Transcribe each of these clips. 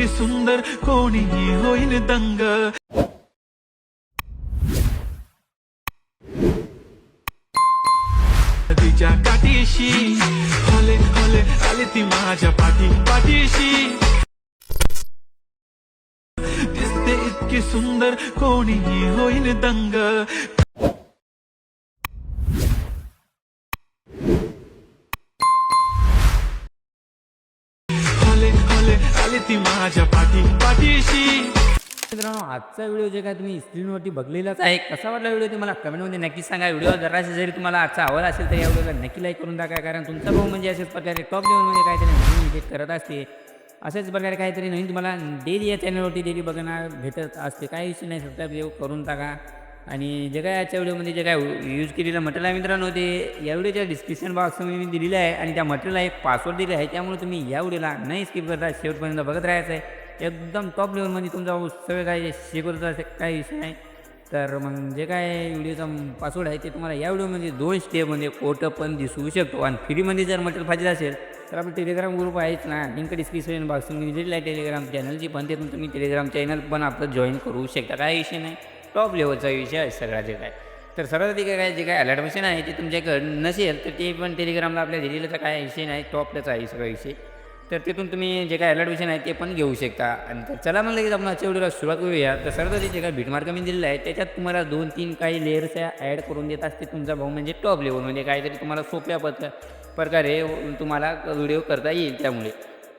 इतकी सुंदर कोणीही होईल दंग. तिच्या काठीशी, हले हले, आले ती माझ्या पाठी, पाठीशी. दिसते इतकी सुंदर कोणीही होईल दंग. ती माझ्या पाठी पाठीशी. मित्रांनो आजचा व्हिडिओ जे काय तुम्ही स्क्रीनवरती बघलेलाच आहे कसा वाटला व्हिडिओ ते मला कमेंटमध्ये नक्की सांगा. व्हिडिओ जराशी जरी तुम्हाला आजचा आवड असेल तर या व्हिडिओला नक्की लाईक करून टाका कारण तुमचा भाऊ म्हणजे अशाच प्रकारे टॉप लेवलमध्ये काहीतरी नवीन विकेट करत असते. अशाच प्रकारे काहीतरी नवीन तुम्हाला डेली या चॅनलवरती डेली बघणार भेटत असते. काही विषय नाही सबस्क्राईब करून टाका. आणि जे काय आजच्या व्हिडिओमध्ये जे काय यूज केलेलं मटेरियल आहे मित्रांनो ते या व्हिडिओच्या डिस्क्रिप्शन बॉक्समध्ये मी दिलेलं आहे आणि त्या मटेरियलला एक पासवर्ड दिले आहे. त्यामुळे तुम्ही या व्हिडिओला नाही स्किप करता. शेवटपर्यंत बघत राहायचं आहे. एकदम टॉप लेवलमध्ये तुमचा सगळं काय शिकवत काही विषय नाही. तर मग जे काय व्हिडिओचा पासवर्ड आहे ते तुम्हाला या व्हिडिओमध्ये दोन स्टेपमध्ये कोटं पण दिसू शकतो. आणि फ्रीमध्ये जर मटेरियल पाहिजे असेल तर आपलं टेलिग्राम ग्रुप आहेच ना. लिंक डिस्क्रिप्शन बॉक्समध्ये दिलेलं आहे टेलिग्राम चॅनलची पण ते तुम्ही टेलिग्राम चॅनल पण आपलं जॉईन करू शकता. काही विषय नाही. टॉप लेवलचा विषय आहे सगळा जे काय. तर सर्व ते काय जे काय अलर्ट मशीन आहे ते तुमच्याकडं नसेल तर ते पण टेलिग्रामला आपल्या दिलेलं तर काय विषय नाही टॉपलाच आहे सगळा विषय. तर तिथून तुम्ही जे काय अलर्ट विषय आहे ते पण घेऊ शकता. आणि तर चला मग लगेच आपण आजच्या व्हिडिओला सुरुवात करूया. तर सर्व जे काय बीटमार्क मी दिलेलं आहे त्याच्यात तुम्हाला दोन तीन काही लेअर्स ॲड करून देत असते तुमचा भाऊ. म्हणजे टॉप लेवल म्हणजे काहीतरी तुम्हाला सोप्या पत्र प्रकारे तुम्हाला व्हिडिओ करता येईल त्यामुळे.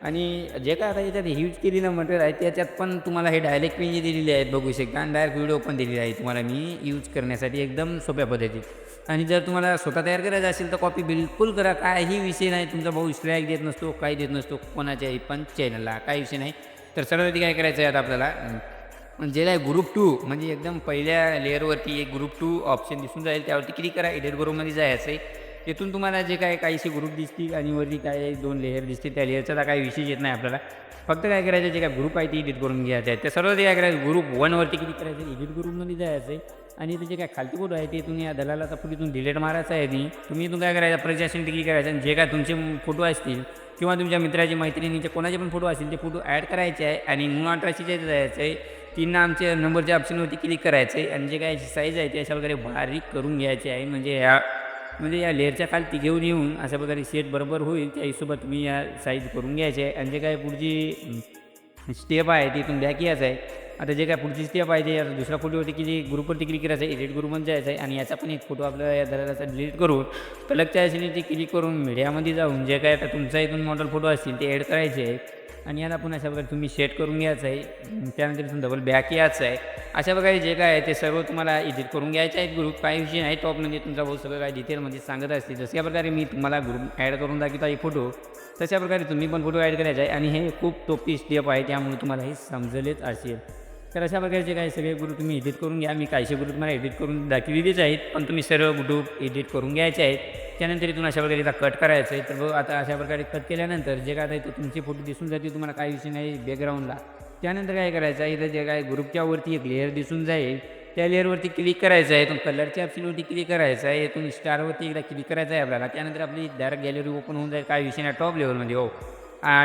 आणि जे काय आता याच्यात यूज केलेलं मटेरियल आहे त्याच्यात पण तुम्हाला हे डायरेक्ट पिन जे दिलेले आहेत बघू शकता. आणि डायरेक्ट व्हिडिओ पण दिलेले आहे तुम्हाला मी यूज करण्यासाठी एकदम सोप्या पद्धतीत. आणि जर तुम्हाला स्वतः तयार करायचं असेल तर कॉपी बिलकुल करा. काही विषय नाही तुमचा भाऊ स्ट्रॅक देत नसतो काही देत नसतो कोणाच्याही पण चॅनलला काही विषय नाही. तर सर्वांनी काय करायचं आहे आता आपल्याला? जे आहे ग्रुप टू म्हणजे एकदम पहिल्या लेअरवरती एक ग्रुप टू ऑप्शन दिसून जाईल. त्यावरती क्लिक करा. एडिट ग्रुपमध्ये जायचं आहे तिथून तुम्हाला जे काय काहीशी ग्रुप दिसतील आणि वरती काय दोन लेअर दिसतील त्या लेअरचा तर काही विशेष येत नाही आपल्याला. फक्त काय करायचं जे काय ग्रुप आहे ते एडिट करून घ्यायचं आहे. ते सर्व ते काय करायचं ग्रुप वनवरती क्लिक करायचं एडिट ग्रुपमध्ये जायचं आहे आणि ते जे काय खालती फोटो आहे ते तुम्ही या दलालाचा पुढे इथून डिलीट मारायचं आहे नाही. तुम्ही इथून काय करायचं प्रजाशन क्लिक करायचं आणि जे काय तुमचे फोटो असतील किंवा तुमच्या मित्राचे मैत्रिणीचे कोणाचे पण फोटो असतील ते फोटो ॲड करायचे आहे. आणि नऊ अठराशेच्या जायचं आहे तीन आमच्या नंबरच्या ऑप्शनवरती क्लिक करायचं आहे आणि जे काय साईज आहे ते अशा वगैरे बारीक करून घ्यायचे आहे. म्हणजे या म्हणजे या लेअरच्या ती घेऊन येऊन अशा प्रकारे सेट बरोबर होईल त्या हिशोबात तुम्ही या साईज करून घ्यायचे आहे. आणि जे काय पुढची स्टेप आहे ती इथून बॅक यायचं आहे. आता जे काय पुढची स्टेप आहे ते आता दुसऱ्या फोटोवरती की ग्रुपवरती क्लिक करायचं आहे एडिट ग्रुपमध्ये जायचं आहे. आणि याचा पण एक फोटो आपल्याला या दराचा डिलीट करून पलकच्या याच्याने ते क्लिक करून मीडियामध्ये जाऊन जे काय आता तुमचा इथून मॉडेल फोटो असतील ते ॲड करायचे आहे. आणि याला पुन्हा अशा प्रकारे तुम्ही सेट करून घ्यायचं आहे. त्यानंतर तुम्ही डबल बॅक यायचं आहे. अशा प्रकारे जे काय आहे ते सर्व तुम्हाला एडिट करून घ्यायचे आहेत. ग्रुप काही विषय नाही. म्हणजे तुमचा भाऊ सगळं काय डिटेलमध्ये सांगत असते जशा प्रकारे मी तुम्हाला ग्रुप ॲड करून दाखवतो आहे फोटो तशा प्रकारे तुम्ही पण फोटो ॲड करायचे आहे. आणि हे खूप टोपी स्टेप आहे. त्यामुळे तुम्हाला हे समजलेच असेल. तर अशा प्रकारचे काही सगळे ग्रुप तुम्ही एडिट करून घ्या. मी काहीसे ग्रुप तुम्हाला एडिट करून दाखविलेच आहेत. पण तुम्ही सर्व ग्रुप एडिट करून घ्यायचे आहेत. त्यानंतर इथून अशा प्रकारे इथं कट करायचं आहे तर बघ आता अशा प्रकारे कट केल्यानंतर जे काय आता तुमचे फोटो दिसून जाते तुम्हाला काही विषय नाही बॅकग्राऊंडला त्यानंतर काय करायचं आहे इथं जे काय ग्रुपच्या वरती एक लेअर दिसून जाईल. त्या लेअरवरती क्लिक करायचं आहे इथून कलरच्या ऑप्शनवरती क्लिक करायचं आहे इथून स्टारवरती एकदा क्लिक करायचं आहे आपल्याला. त्यानंतर आपली डायरेक्ट गॅलरी ओपन होऊन जाईल काही विषय नाही टॉप लेवलमध्ये हो.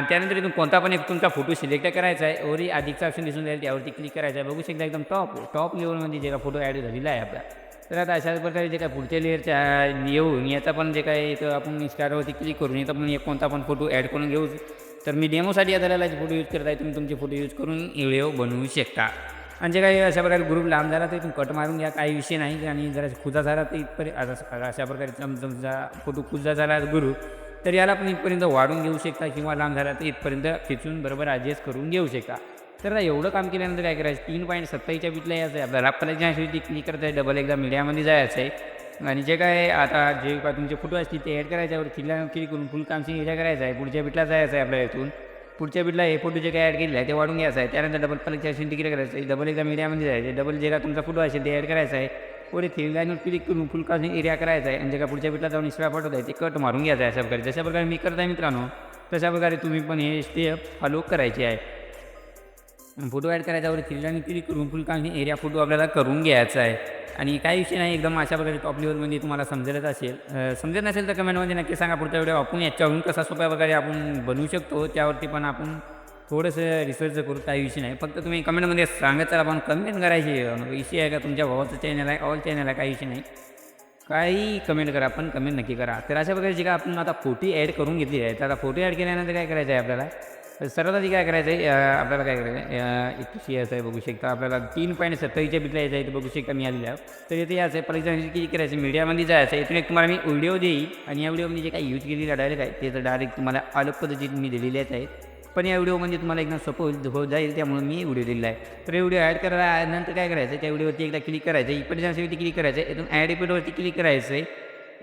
त्यानंतर इथून कोणता पण एक तुमचा फोटो सिलेक्ट करायचा आहे ओरी अधिकचा ऑप्शन दिसून जाईल त्यावरती क्लिक करायचं आहे. बघू शकता एकदम टॉप टॉप लेवलमध्ये जे काय फोटो ॲड झालेला आहे आपला तर आता अशा प्रकारे जे काय पुढच्या लेअरच्या येऊन याचा पण जे काय इथं आपण स्टारवरती क्लिक करून याचा पण एक कोणता पण फोटो ॲड करून घेऊ. तर मी डेमोसाठी या दलालाचे फोटो यूज करत आहे तुम्ही तुमचे फोटो यूज करून व्हिडिओ बनवू शकता. आणि जे काही अशा प्रकारे ग्रुप लांब झाला तर तुम्ही कट मारून घ्या काही विषय नाही. आणि जरा खुजा झाला तर इथपर्यंत अशा प्रकारे तुमचा फोटो खुजा झाला ग्रुप तर याला पण इथपर्यंत वाढून घेऊ शकता किंवा लांब झाला तर इथपर्यंत खेचून बरोबर ॲडजस्ट करून घेऊ शकता. तर आता एवढं काम केल्यानंतर काय करायचं? तीन पॉईंट सत्तावीसच्या बीटला यायचं आहे. आपल्याला आपल्याला ती क्लिक करत आहे डबल एकदा मीडियामध्ये जायचं आहे. आणि जे काय आता जे काय तुमचे फोटो असतील ते ॲड करायच्यावर किल्ला क्लिक करून फुल कामची एरिया करायचं आहे. पुढच्या बीटला जायचं आहे आपल्या इथून. पुढच्या बीटला हे फोटो जे काय ॲड केलेलं आहे ते वाढून घ्यायचं आहे. त्यानंतर डबल पलकच्या अशी तिकडे करायचं आहे. डबल एकदा मीडियामध्ये जायचं डबल जे काय तुमचा फोटो असेल ते ॲड करायचं आहे. पुढे थ्री लाईनवर क्लिक करून फुल कामची एरिया करायचा आहे. आणि जे काय पुढच्या बीटला जाऊन इस्ट्रा फोटो आहे ते कट मारून घ्यायचं आहे. अशा प्रकारे. जशा प्रकारे मी करत आहे मित्रांनो तशा प्रकारे तुम्ही पण हे स्टेप फॉलो करायचे आहे. फोटो ॲड करायच्यावर किल्ल्याने क्लिक करून फुल काम एरिया फोटो आपल्याला करून घ्यायचा आहे. आणि काही विषय नाही एकदम अशा प्रकारे टॉप लेवलमध्ये तुम्हाला समजेलच असेल. समजत नसेल तर कमेंटमध्ये नक्की सांगा. पुढच्या व्हिडिओ आपण याच्यावरून कसा सोप्या प्रकारे आपण बनवू शकतो त्यावरती पण आपण थोडंसं रिसर्च करू काही विषय नाही. फक्त तुम्ही कमेंटमध्ये सांगत चला आपण कमेंट करायची. विषय आहे का तुमच्या भावाचं चॅनल आहे ऑल चॅनल आहे काही विषय नाही. काही कमेंट करा पण कमेंट नक्की करा. तर अशा प्रकारे जे का आपण आता फोटो ॲड करून घेतली आहे तर आता फोटो ॲड केल्यानंतर काय करायचं आहे आपल्याला? सर्वात आधी काय करायचं आहे आपल्याला काय करायचं आहे एकशे यायचं आहे बघू शकता. आपल्याला तीन पॉईंट सत्तावीसच्या बिटला यायचं आहे ते बघू शकता मी आलेलं आहे. तर इथे यायचं आहे पहिलं किती करायचं मीडियामध्ये जायचं आहे. इथून एक तुम्हाला मी व्हिडिओ देईल आणि या व्हिडिओमध्ये जे काही यूज केलेला डायरेक्ट आहे ते तर डायरेक्ट तुम्हाला अलग पद्धतीने मी दिलेलेच आहेत. पण या व्हिडिओमध्ये तुम्हाला एकदम सोपं होईल हो जाईल त्यामुळे मी व्हिडिओ दिलेला आहे. तर व्हिडिओ ॲड करायला नंतर काय करायचं त्या व्हिडिओवरती एकदा क्लिक करायचं इकडे जाण्यासाठी क्लिक करायचं आहे इथून ॲड इफेक्टवरती क्लिक करायचं आहे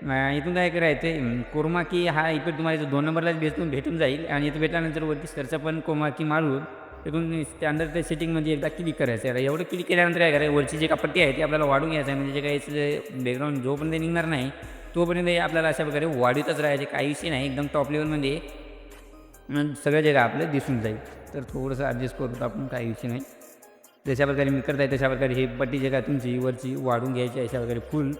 इथून काय करायचं आहे कोरमा की हा इकडे तुम्हाला इथं दोन नंबरलाच भेटून भेटून जाईल. आणि इथं भेटल्यानंतर वरती सरचा पण कोमा की मारून इथून त्यानंतर त्या सेटिंगमध्ये एकदा क्लिक करायचं आहे. एवढं क्लिक केल्यानंतर काय करायचं? वरची जे कपट्टी आहे ती आपल्याला वाढून घ्यायचं आहे. म्हणजे जे काही बॅकग्राऊंड जोपर्यंत निघणार नाही तोपर्यंत हे आपल्याला अशा प्रकारे वाढीतच राहायचे काही विषय नाही. एकदम टॉप लेवलमध्ये मग सगळं जगा आपलं दिसून जाईल. तर थोडंसं ॲडजस्ट करू आपण काही विषय नाही. जशा प्रकारे मी करत आहे तशा प्रकारे ही पट्टी जे काय तुमची वरची वाढून घ्यायची अशा प्रकारे फुल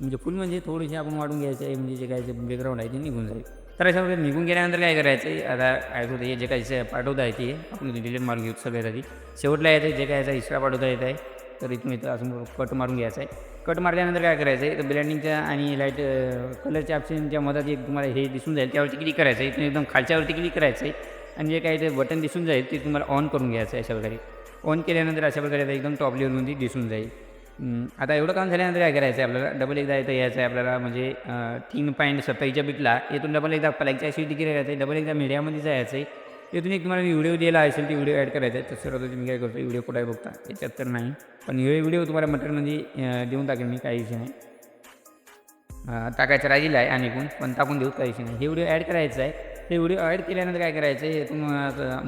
म्हणजे फुल म्हणजे थोडीशी आपण वाढून घ्यायचं आहे म्हणजे जे काय ते बॅकग्राऊंड आहे ते निघून जाईल. तर अशा प्रकारे निघून गेल्यानंतर काय करायचं आहे आता काय होतं हे जे काय पाठवता आहे ते आपण डिलीट मारून घेऊ सगळ्यात आधी शेवटला यायचं आहे जे काय याचा इस्ट्रा पाठवता येत आहे तर इथून इथं असं कट मारून घ्यायचं आहे. कट मारल्यानंतर काय करायचं आहे तर ब्लँडिंगच्या आणि लाइट कलरच्या ऑप्शनच्या मधात एक तुम्हाला हे दिसून जाईल त्यावरती क्लिक करायचं आहे. इथून एकदम खालच्यावरती क्लिक करायचं आहे. आणि जे काही ते बटन दिसून जाईल ते तुम्हाला ऑन करून घ्यायचं आहे अशा प्रकारे. ऑन केल्यानंतर अशा प्रकारे एकदम टॉप लेवलमध्ये दिसून जाईल. आता एवढं काम झाल्यानंतर काय करायचं आहे आपल्याला डबल एकदा इथं यायचं आहे आपल्याला म्हणजे तीन पॉईंट सत्तावीसच्या बिटला येथून डबल एकदा फ्लॅगच्या अशी तिकीट करायचं आहे डबल एकदा मीडियामध्ये जायचं आहे येथून एक तुम्हाला व्हिडिओ दिला असेल ती व्हिडिओ ॲड करायचा आहे तर सर्व तुम्ही काय करतो व्हिडिओ कुठे बघता? याच्यात तर नाही. पण हे व्हिडिओ तुम्हाला मटेरियलमध्ये देऊन टाकेल मी काही विषय नाही. टाकायचं राहिलं आहे आणि पण पण टाकून देऊ काही विषय नाही. हे व्हिडिओ ॲड करायचं आहे हे व्हिडिओ ॲड केल्यानंतर काय करायचं आहे येथून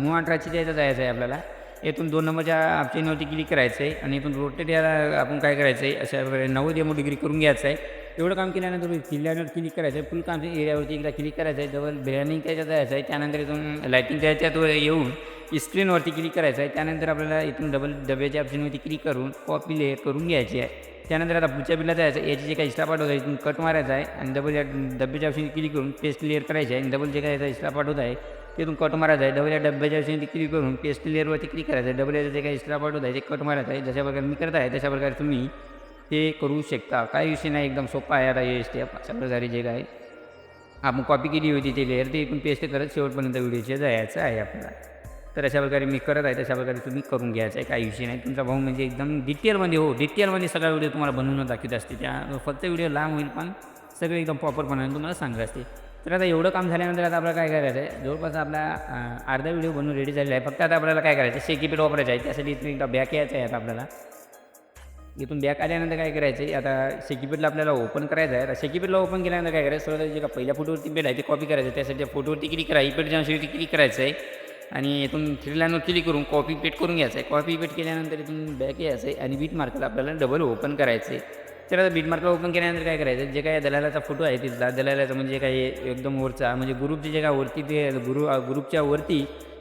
मूव अठराची द्यायचं जायचं आहे आपल्याला. इथून दोन नंबरच्या ऑप्शनवरती क्लिक करायचं आहे आणि इथून रोटेट याला आपण काय करायचं आहे अशा प्रकारे नव्वद एम डिग्री करून घ्यायचं आहे एवढं काम केल्यानंतर किल्ल्यावर क्लिक करायचं आहे फुल काम एरियावरती एकदा क्लिक करायचं आहे जवळ बिर्याणी त्याच्यात जायचं आहे त्यानंतर इथून लाईटिंग त्याच्यात येऊन स्क्रीनवरती क्लिक करायचं आहे त्यानंतर आपल्याला इथून डबल डब्याच्या ऑप्शनवरती क्लिक करून कॉपी लेअर करून घ्यायची आहे. त्यानंतर आता पुढच्या बिलला जायचं याची जे काही एक्स्ट्रा पाठवत आहे इथून कट मारायचा आहे आणि डबल या डब्याच्या ऑप्शन क्लिक करून पेस्ट क्लिअर करायचे आहे आणि डबल जे काय याचा एक्स्ट्रा पाठवत आहे तिथून कट मारायचं आहे डबल्या डब्याच्या ऑप्शन क्लिक करून पेस्ट क्लिअरवरती क्लिक करायचं आहे डबल्याचं जे काही एक्स्ट्रा पाठवत आहे ते कट मारायचं आहे जशा प्रकारे मी करत आहे तशा प्रकारे तुम्ही ते करू शकता। काही विषय नाही एकदम सोपा आहे आता हे। स्टेप अशा प्रकारे जे काय आपण कॉपी केली होती ते लेअर ते इथून पेस्ट करत शेवटपर्यंत व्हिडिओचे जायचं आहे आपल्याला तर अशा प्रकारे मी करत आहे तशा प्रकारे तुम्ही करून घ्यायचं आहे काही विषय नाही तुमचा भाऊ म्हणजे एकदम डिटेलमध्ये हो डिटेलमध्ये सगळा व्हिडिओ तुम्हाला बनवून दाखवत असते त्या फक्त व्हिडिओ लांब होईल पण सगळे एकदम प्रॉपरपणाने तुम्हाला सांगत असते तर आता एवढं काम झाल्यानंतर आता आपल्याला काय करायचं आहे? जवळपास आपला अर्धा व्हिडिओ बनवून रेडी झालेला आहे. फक्त आता आपल्याला काय करायचं आहे? शेकीपीठ वापरायचं आहे. त्यासाठी इथून एकदा बॅक यायचं आहे आता आपल्याला. इथून बॅक आल्यानंतर काय करायचं आहे? आता शेकीपीठला आपल्याला ओपन करायचं आहे. आता शेकीपीठला ओपन केल्यानंतर काय करायचं? सर्वात जे का पहिल्या फोटोवरती पेड आहे ते कॉपी करायचं आहे. त्यासाठी फोटोवरती क्लिक करा. इपेट जाण्यासाठी क्लिक करायचं आहे. आणि इथून थ्री लाईनवर क्लिक करून कॉपी पेट करून घ्यायचं आहे. कॉपी पेट केल्यानंतर इथून बॅक यायचं आहे. आणि बीट मार्कला आपल्याला डबल ओपन करायचं आहे. तर आता बीट मार्कला ओपन केल्यानंतर काय करायचं? जे काय दलालाचा फोटो आहे तिथला दलालाचा म्हणजे काही एकदम वरचा म्हणजे ग्रुपचे जे काय वरती ते ग्रुप ग्रुपच्या वरती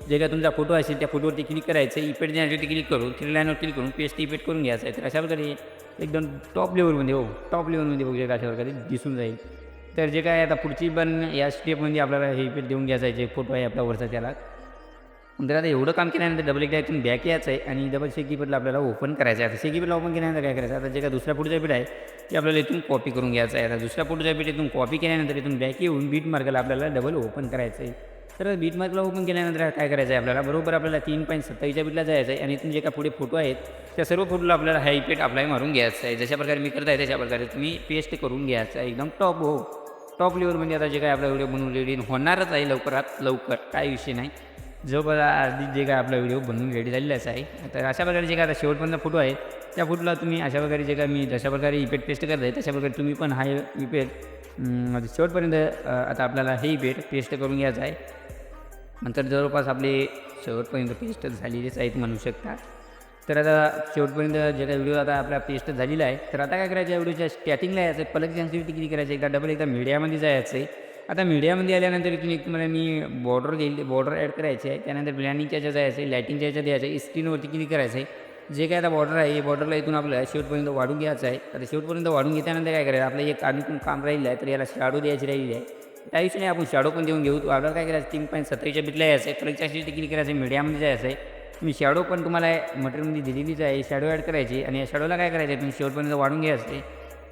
जे काय तुमचा फोटो असेल त्या फोटोवरती क्लिक करायचं. इफेक्ट देण्यासाठी क्लिक करून थ्री लाईनवर क्लिक करून पेस्ट इपेड करून घ्यायचं. आहे तर अशा प्रकारे एकदम टॉप लेवलमध्ये हो टॉप लेवलमध्ये बघू शकता अशा प्रकारे दिसून जाईल. तर जे काय आता पुढची पण या स्टेपमध्ये आपल्याला हे इफेक्ट देऊन घ्यायचं आहे जे फोटो आहे आपला वरचा त्याला. तर आता एवढं काम केल्यानंतर डबल एकदा इथून बॅक यायचं आहे आणि डबल शेकीपीठला आपल्याला ओपन करायचं आहे आता शेकीपीठला ओपन केल्यानंतर काय करायचं? आता जे काय दुसऱ्या पुढच्या पीठ आहे ते आपल्याला इथून कॉपी करून घ्यायचं आहे. आता दुसऱ्या पुढच्या पीठ इथून कॉपी केल्यानंतर इथून बॅक येऊन बीट मार्कला आपल्याला डबल ओपन करायचं आहे तर बीट मार्कला ओपन केल्यानंतर काय करायचं आहे आपल्याला? बरोबर आपल्याला तीन पॉईंट सत्तावीसच्या बीटला जायचं आहे आणि इथून जे काय पुढे फोटो आहेत त्या सर्व फोटोला आपल्याला हाय पेट अप्लाय मारून घ्यायचं आहे. जशा प्रकारे मी करत आहे तशा प्रकारे तुम्ही पेस्ट करून घ्यायचं आहे. एकदम टॉप हो. टॉप लेवलमध्ये आता जे काय आपल्या व्हिडिओ बनवलेली होणारच आहे लवकरात लवकर. काय विषय नाही. जवळपास आधी जे काय आपला व्हिडिओ बनवून रेडी झालेलाच आहे तर अशा प्रकारे जे काय आता शेवटपर्यंत फोटो आहे त्या फोटोला तुम्ही अशा प्रकारे जे काय मी जशा प्रकारे इफेक्ट पेस्ट करत आहे तशा प्रकारे तुम्ही पण हा इफेक्ट म्हणजे शेवटपर्यंत आता आपल्याला हे इफेक्ट पेस्ट करून घ्यायचं आहे. नंतर जवळपास आपले शेवटपर्यंत पेस्ट झालेलेच आहेत म्हणू शकता. तर आता शेवटपर्यंत जे काही व्हिडिओ आता आपला पेस्ट झालेला आहे तर आता काय करायचं व्हिडिओच्या स्टार्टिंगला यायचं पलक सेन्सिटिव्हिटी किती करायचं एकदा डबल एकदा मीडियामध्ये जायचं आहे. आता मीडियामध्ये आल्यानंतर इथून एक तुम्हाला मी बॉर्डर देईल बॉर्डर ॲड करायची आहे. त्यानंतर ब्लॅनिंगच्या याच्यात जायचं आहे लायटिंगच्या याच्यात द्यायचं आहे स्क्रीनवरती क्लिक करायचं आहे. जे काय आता बॉर्डर आहे हे बॉर्डरला इथून आपल्याला शेवटपर्यंत वाढून घ्यायचं आहे. आता शेवटपर्यंत वाढून घेतल्यानंतर काय करायचं? आपलं एक आणखी काम राहिलं आहे तर याला शाडो द्यायची राहिली आहे. त्या दिवशी आपण शॅडो पण देऊन घेऊ. आपल्याला काय करायचं? तीन पॉईंट सत्तरच्या बिटला यायचं आहे. फ्लगच्या अशी किती करायचं मीडियामध्ये जायचं आहे. मी शॅडो पण तुम्हाला मटेरियलमध्ये दिलेलीच आहे. शॅडो ॲड करायची आणि या शॅडोला काय करायचं आहे? तुम्ही शेवटपर्यंत वाढून घ्यायचं आहे.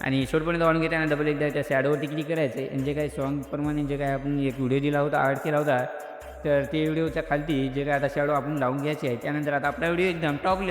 आणि शेवटपर्यंत वाढून घेताना डबल एकदा त्या शॅडोवरती क्लिक करायचं. आहे आणि जे काही सॉंगप्रमाणे जे काय आपण एक व्हिडिओ दिला होता आर्ट केला होता तर ते व्हिडिओच्या खालती जे काय आता शॅडो आपण लावून घ्यायचे आहे त्यानंतर आता आपला व्हिडिओ एकदम टॉप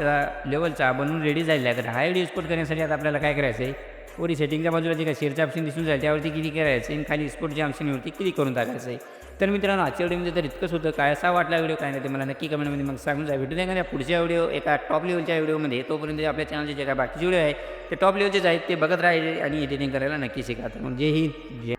लेवलचा बनवून रेडी झालेला आहे. तर हा व्हिडिओ स्पोर्ट करण्यासाठी आता आपल्याला काय करायचं आहे वरी सेटिंगच्या बाजूला जे काय शेअरचं ऑप्शन दिसून जाईल त्यावरती क्लिक करायचं आणि खाली स्पोर्टच्या ऑप्शनवरती क्लिक करून टाकायचं आहे तर मित्रांनो आजच्या व्हिडिओमध्ये तर इतकंच होतं. काय असा वाटला व्हिडिओ काय नाही ते मला नक्की कमेंटमध्ये मग सांगून जा. भेटू द्या पुढच्या व्हिडिओ एका टॉप लेवलच्या व्हिडिओमध्ये. तोपर्यंत आपल्या चॅनलचे जे काय बाकीचे व्हिडिओ आहे ते टॉप लेवलचेच आहेत ते बघत राहिले आणि एडिटिंग करायला नक्की शिका. तर मग जे ही जे